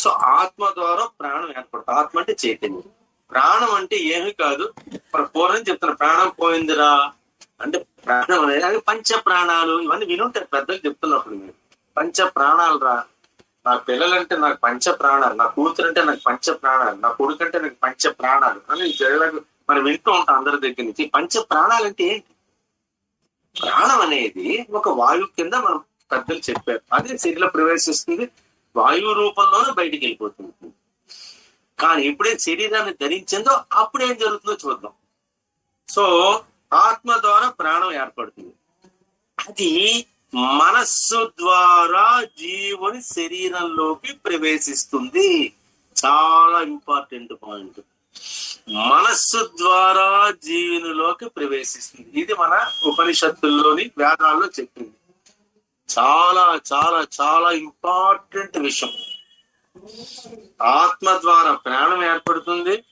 So ఆత్మ ద్వారా ప్రాణం ఏర్పడుతుంది. ఆత్మ అంటే చైతన్యం. ప్రాణం అంటే ఏమీ కాదు. మన పూర్వం చెప్తున్న ప్రాణం పోయిందిరా. అంటే ప్రాణం అనేది అది పంచ ప్రాణాలు. ఇవన్నీ వినుంటారు పెద్దలు చెప్తున్నప్పుడు మీరు. పంచ ప్రాణాలు రా నా పిల్లలంటే నాకు పంచ ప్రాణాలు. నా కూతురు అంటే నాకు పంచ ప్రాణాలు. నా కొడుకు అంటే నాకు పంచ ప్రాణాలు అని జగలకు మనం వింటూ ఉంటాం అందరి దగ్గర నుంచి. పంచ ప్రాణాలు అంటే ఏంటి? ప్రాణం అనేది ఒక వాయువు కింద మనం పెద్దలు చెప్పారు. అదే శరీరం ప్రవేశిస్తుంది. వాయువు రూపంలోనే బయటికి వెళ్ళిపోతుంది. కానీ ఎప్పుడే శరీరాన్ని ధరించిందో అప్పుడేం జరుగుతుందో చూద్దాం. సో ఆత్మ ద్వారా ప్రాణం ఏర్పడుతుంది. అది మనస్సు ద్వారా జీవుని శరీరంలోకి ప్రవేశిస్తుంది. చాలా ఇంపార్టెంట్ పాయింట్. మనస్సు ద్వారా జీవునిలోకి ప్రవేశిస్తుంది. ఇది మన ఉపనిషత్తుల్లోని వేదాల్లో చెప్పింది. చాలా చాలా చాలా ఇంపార్టెంట్ విషయం. ఆత్మ ద్వారా ప్రాణం ఏర్పడుతుంది.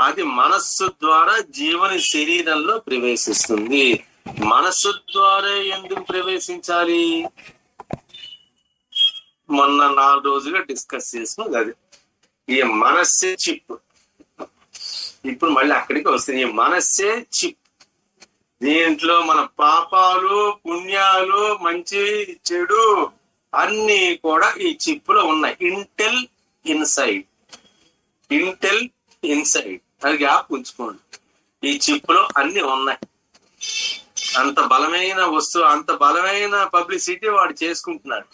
అది మనస్సు ద్వారా జీవని శరీరంలో ప్రవేశిస్తుంది. మనస్సు ద్వారా ఎందుకు ప్రవేశించాలి? మొన్న నాలుగు రోజులుగా డిస్కస్ చేసినది అది. ఈ మనస్సే చిప్ ఇప్పుడు మళ్ళీ అక్కడికి వస్తుంది. ఈ మనస్సే చిప్ దీంట్లో మన పాపాలు పుణ్యాలు మంచి చెడు అన్ని కూడా ఈ చిప్లో ఉన్నాయి. ఇంటెల్ ఇన్సైడ్ ఇంటెల్ ఇన్సైడ్ అది గ్యాప్ ఉంచుకోండి. ఈ చిప్లో అన్ని ఉన్నాయి. అంత బలమైన వస్తువు అంత బలమైన పబ్లిసిటీ వాడు చేసుకుంటున్నాడు.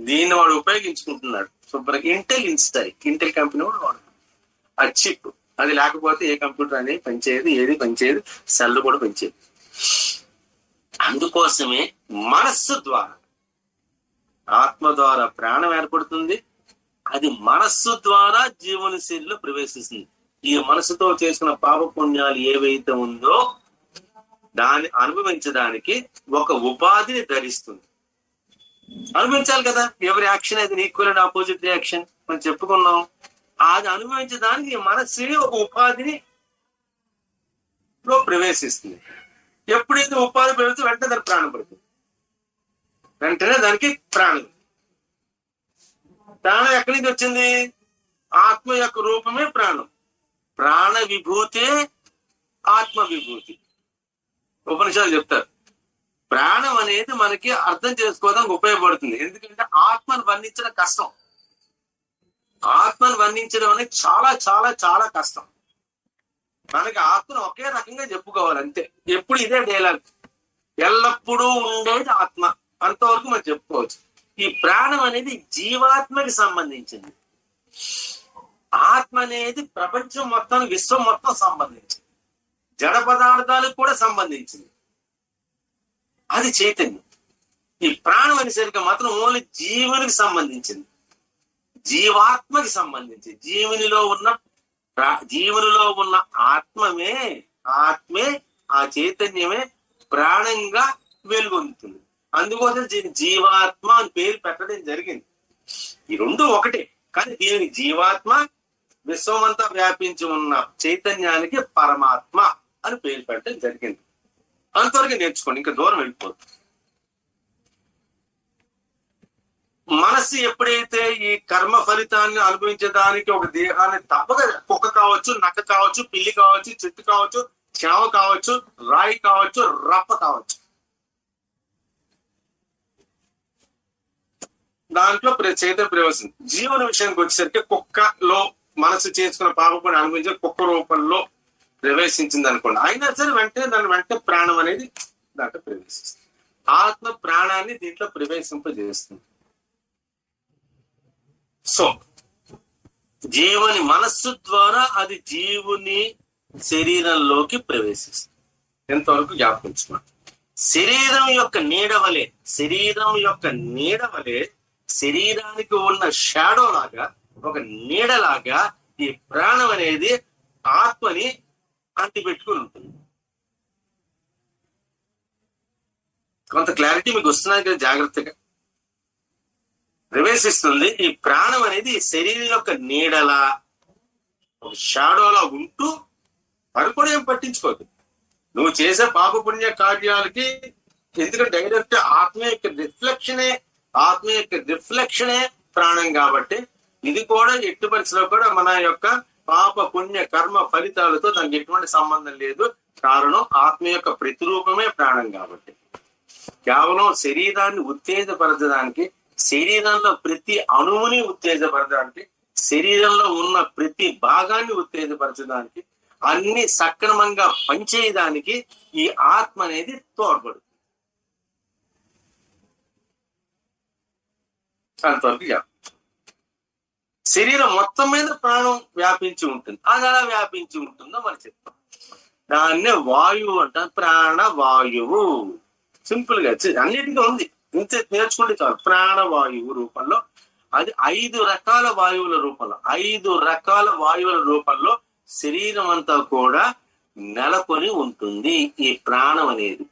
దీన్ని వాడు ఉపయోగించుకుంటున్నాడు. శుభ్రంగా ఇంటెల్ ఇన్సైడ్ ఇంటెల్ కంపెనీ కూడా వాడు ఆ చిప్ అది లేకపోతే ఏ కంప్యూటర్ అనేది పనిచేయదు ఏది పనిచేయదు సెల్ కూడా పనిచేయదు. అందుకోసమే మనస్సు ద్వారా ఆత్మ ద్వారా ప్రాణం ఏర్పడుతుంది అది మనస్సు ద్వారా జీవన శైలిలో ప్రవేశిస్తుంది. ఈ మనసుతో చేసిన పాప పుణ్యాలు ఏవైతే ఉందో దాన్ని అనుభవించడానికి ఒక ఉపాధిని ధరిస్తుంది. అనుభవించాలి కదా ఎవరి యాక్షన్ అయితే ఈక్వల్ అండ్ ఆపోజిట్ రియాక్షన్ మనం చెప్పుకున్నాం. అది అనుభవించడానికి ఈ ఒక ఉపాధిని లో ప్రవేశిస్తుంది. ఎప్పుడైతే ఉపాధి ప్రవేశిస్తే వెంటనే దానికి ప్రాణం పడుతుంది. వెంటనే దానికి ప్రాణం. ప్రాణం ఎక్కడి నుంచి వచ్చింది? ఆత్మ యొక్క రూపమే ప్రాణం. ప్రాణ విభూతే ఆత్మ విభూతి. ఉపనిషాలు చెప్తారు. ప్రాణం అనేది మనకి అర్థం చేసుకోవడానికి ఉపయోగపడుతుంది. ఎందుకంటే ఆత్మను వర్ణించడం కష్టం. ఆత్మను వర్ణించడం అనేది చాలా చాలా చాలా కష్టం. మనకి ఆత్మను ఒకే రకంగా చెప్పుకోవాలి అంతే. ఎప్పుడు ఇదే డైలాగ్. ఎల్లప్పుడూ ఉండేది ఆత్మ. అంతవరకు మనం చెప్పుకోవచ్చు. ఈ ప్రాణం అనేది జీవాత్మకి సంబంధించింది. ఆత్మ అనేది ప్రపంచం మొత్తం విశ్వం మొత్తం సంబంధించింది. జడ పదార్థాలకు కూడా సంబంధించింది. అది చైతన్యం. ఈ ప్రాణం అనేసరికి మాత్రం ఓన్లీ జీవునికి సంబంధించింది. జీవాత్మకి సంబంధించి జీవునిలో ఉన్న ప్రా- జీవునిలో ఉన్న ఆత్మమే ఆత్మే ఆ చైతన్యమే ప్రాణంగా వెలుగొందుతుంది. అందుకోసం దీని జీవాత్మ అని పేరు పెట్టడం జరిగింది. ఈ రెండు ఒకటే కానీ దీనికి జీవాత్మ విశ్వమంతా వ్యాపించి ఉన్న చైతన్యానికి పరమాత్మ అని పేరు పెట్టడం జరిగింది. అంతవరకు నేర్చుకోండి ఇంకా దూరం వెళ్ళిపోతుంది మనసు ఎప్పుడైతే ఈ కర్మ ఫలితాన్ని అనుభవించడానికి ఒక దేహాన్ని తప్పక కుక్క కావచ్చు నక్క కావచ్చు పిల్లి కావచ్చు చెట్టు కావచ్చు చేవ కావచ్చు రాయి కావచ్చు రప్ప కావచ్చు. దాంట్లో చైతన్య ప్రవేశం జీవన విషయానికి వచ్చేసరికి కుక్కలో మనసు చేసుకున్న పాపపడి అనుభవించే కుక్క రూపంలో ప్రవేశించింది అనుకోండి. అయినా సరే వెంటనే దాని వెంటనే ప్రాణం అనేది దాంట్లో ప్రవేశిస్తుంది. ఆత్మ ప్రాణాన్ని దీంట్లో ప్రవేశింపజేస్తుంది. సో జీవుని మనస్సు ద్వారా అది జీవుని శరీరంలోకి ప్రవేశిస్తుంది. ఎంతవరకు జ్ఞాపకించుకోండి శరీరం యొక్క నీడ వలె శరీరం యొక్క నీడ వలె శరీరానికి ఉన్న షాడో లాగా ఒక నీడలాగా ఈ ప్రాణం అనేది ఆత్మని అంటిపెట్టుకుని ఉంటుంది. కొంత క్లారిటీ మీకు వస్తున్నది కదా జాగ్రత్తగా. ప్రవేశిస్తుంది. ఈ ప్రాణం అనేది శరీరం యొక్క నీడలా ఒక షాడోలా ఉంటూ అది కూడా ఏం పట్టించుకోదు. నువ్వు చేసే పాప పుణ్య కార్యాలకి ఎందుకంటే డైరెక్ట్ ఆత్మ యొక్క రిఫ్లెక్షనే ఆత్మ యొక్క రిఫ్లెక్షనే ప్రాణం కాబట్టి ఇది కూడా ఎట్టి పరిస్థితిలో కూడా మన యొక్క పాప పుణ్య కర్మ ఫలితాలతో దానికి ఎటువంటి సంబంధం లేదు. కారణం ఆత్మ యొక్క ప్రతిరూపమే ప్రాణం కాబట్టి. కేవలం శరీరాన్ని ఉత్తేజపరచడానికి శరీరంలో ప్రతి అణువుని ఉత్తేజపరచడానికి శరీరంలో ఉన్న ప్రతి భాగాన్ని ఉత్తేజపరచడానికి అన్ని సక్రమంగా పనిచేయడానికి ఈ ఆత్మ అనేది తోడ్పడుతుంది. అంతవరకు శరీరం మొత్తం మీద ప్రాణం వ్యాపించి ఉంటుంది. అది ఎలా వ్యాపించి ఉంటుందో మనం చెప్తాం. దాన్నే వాయువు అంటాం ప్రాణ వాయువు. సింపుల్గా అన్నిటికీ ఉంది. ఇంత నేర్చుకుంటే చాలు. ప్రాణవాయువు రూపంలో. అది ఐదు రకాల వాయువుల రూపంలో. ఐదు రకాల వాయువుల రూపంలో శరీరం అంతా కూడా నెలకొని ఉంటుంది. ఈ ప్రాణం అనేది.